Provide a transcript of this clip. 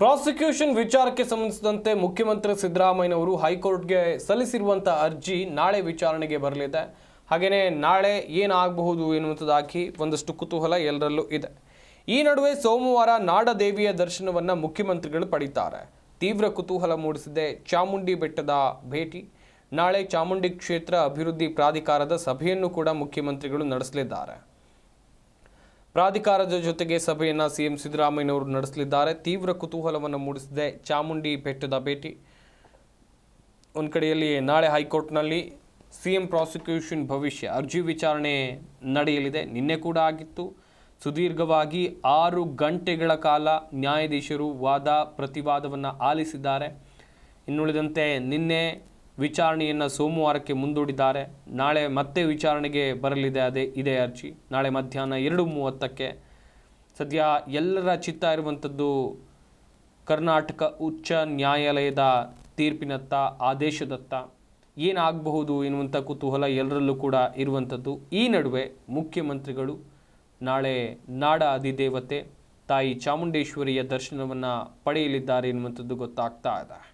Prosecution ವಿಚಾರಕ್ಕೆ ಸಂಬಂಧಿಸಿದಂತೆ ಮುಖ್ಯಮಂತ್ರಿ ಸಿದ್ದರಾಮಯ್ಯನವರು ಹೈಕೋರ್ಟ್ಗೆ ಸಲ್ಲಿಸಿರುವಂತಹ ಅರ್ಜಿ ನಾಳೆ ವಿಚಾರಣೆಗೆ ಬರಲಿದೆ. ಹಾಗೆಯೇ ನಾಳೆ ಏನಾಗಬಹುದು ಎನ್ನುವಂಥದ್ದಾಗಿ ಒಂದಷ್ಟು ಕುತೂಹಲ ಎಲ್ಲರಲ್ಲೂ ಇದೆ. ಈ ನಡುವೆ ಸೋಮವಾರ ನಾಡದೇವಿಯ ದರ್ಶನವನ್ನ ಮುಖ್ಯಮಂತ್ರಿಗಳು ಪಡೀತಾರೆ. ತೀವ್ರ ಕುತೂಹಲ ಮೂಡಿಸಿದೆ ಚಾಮುಂಡಿ ಬೆಟ್ಟದ ಭೇಟಿ. ನಾಳೆ ಚಾಮುಂಡಿ ಕ್ಷೇತ್ರ ಅಭಿವೃದ್ಧಿ ಪ್ರಾಧಿಕಾರದ ಸಭೆಯನ್ನು ಕೂಡ ಮುಖ್ಯಮಂತ್ರಿಗಳು ನಡೆಸಲಿದ್ದಾರೆ. ಪ್ರಾಧಿಕಾರದ ಜೊತೆಗೆ ಸಭೆಯನ್ನು ಸಿಎಂ ಸಿದ್ದರಾಮಯ್ಯನವರು ನಡೆಸಲಿದ್ದಾರೆ. ತೀವ್ರ ಕುತೂಹಲವನ್ನು ಮೂಡಿಸಿದೆ. ಚಾಮುಂಡಿ ಬೆಟ್ಟದ ಭೇಟಿ. ಒಂದು ಕಡೆಯಲ್ಲಿ ನಾಳೆ ಹೈಕೋರ್ಟ್ನಲ್ಲಿ ಸಿಎಂ ಪ್ರಾಸಿಕ್ಯೂಷನ್ ಭವಿಷ್ಯ ಅರ್ಜಿ ವಿಚಾರಣೆ ನಡೆಯಲಿದೆ. ನಿನ್ನೆ ಕೂಡ ಆಗಿತ್ತು. ಸುದೀರ್ಘವಾಗಿ ಆರು ಗಂಟೆಗಳ ಕಾಲ ನ್ಯಾಯಾಧೀಶರು ವಾದ ಪ್ರತಿವಾದವನ್ನು ಆಲಿಸಿದ್ದಾರೆ. ಇನ್ನುಳಿದಂತೆ ನಿನ್ನೆ ವಿಚಾರಣೆಯನ್ನು ಸೋಮವಾರಕ್ಕೆ ಮುಂದೂಡಿದ್ದಾರೆ. ನಾಳೆ ಮತ್ತೆ ವಿಚಾರಣೆಗೆ ಬರಲಿದೆ, ಅದೇ ಇದೇ ಅರ್ಜಿ. ನಾಳೆ ಮಧ್ಯಾಹ್ನ ಎರಡು ಮೂವತ್ತಕ್ಕೆ. ಸದ್ಯ ಎಲ್ಲರ ಚಿತ್ತ ಇರುವಂಥದ್ದು ಕರ್ನಾಟಕ ಉಚ್ಚ ನ್ಯಾಯಾಲಯದ ತೀರ್ಪಿನತ್ತ, ಆದೇಶದತ್ತ. ಏನಾಗಬಹುದು ಎನ್ನುವಂಥ ಕುತೂಹಲ ಎಲ್ಲರಲ್ಲೂ ಕೂಡ ಇರುವಂಥದ್ದು. ಈ ನಡುವೆ ಮುಖ್ಯಮಂತ್ರಿಗಳು ನಾಳೆ ನಾಡ ಅಧಿದೇವತೆ ತಾಯಿ ಚಾಮುಂಡೇಶ್ವರಿಯ ದರ್ಶನವನ್ನು ಪಡೆಯಲಿದ್ದಾರೆ ಎನ್ನುವಂಥದ್ದು ಗೊತ್ತಾಗ್ತಾ ಇದೆ.